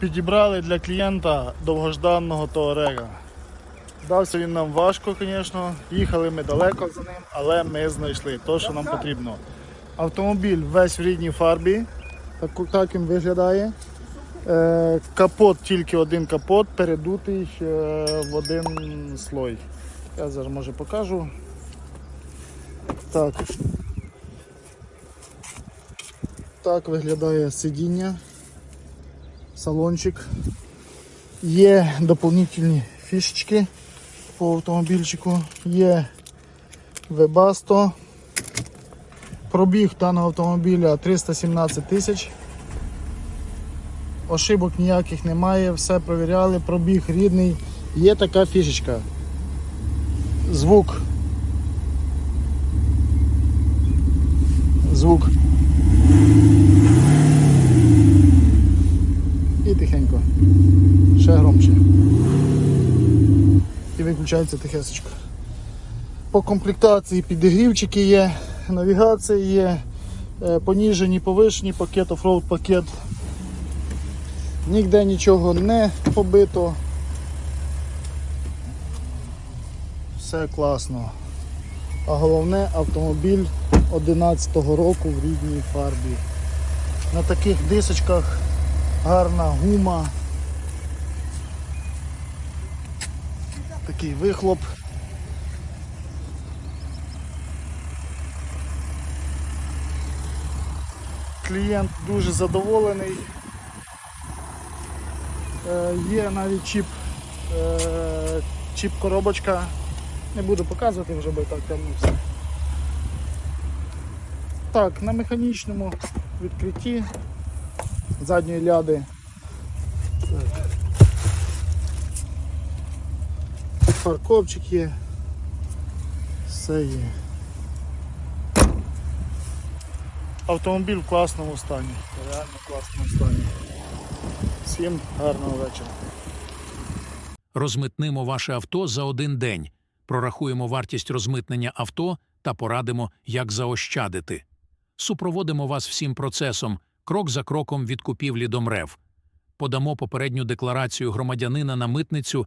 Підібрали для клієнта довгожданого Touarega. Дався він нам важко, звісно. Їхали ми далеко за ним, але ми знайшли те, що нам потрібно. Автомобіль весь в рідній фарбі. Так, так він виглядає. Е, капот, тільки один капот, передутий е, в один слой. Я зараз може покажу. Так. Так виглядає сидіння, салончик. Є доповнительні фішечки по автомобільчику. Є Webasto. Пробіг даного автомобіля 317 тисяч. Ошибок ніяких немає, все провіряли, пробіг рідний. Є така фішечка. Звук. Звук. І виключається тихесечко. По комплектації підігрівчики є, навігація є, е, поніжені, повишені пакет, оффроуд пакет. Ніде нічого не побито. Все класно. А головне автомобіль 11-го року в рідній фарбі. На таких дисочках гарна гума. Такий вихлоп. Клієнт дуже задоволений. Е, Є навіть чіп, е, чіп коробочка. Не буду показувати вже, бо так темно все. Так, на механічному відкритті задньої ляди. Фаркопчик є. Все є. Автомобіль в класному стані. Реально в класному стані. Всім гарного вечора. Розмитнимо ваше авто за один день, прорахуємо вартість розмитнення авто та порадимо, як заощадити. Супроводимо вас всім процесом, крок за кроком від купівлі до МРЕВ. Подамо попередню декларацію громадянина на митницю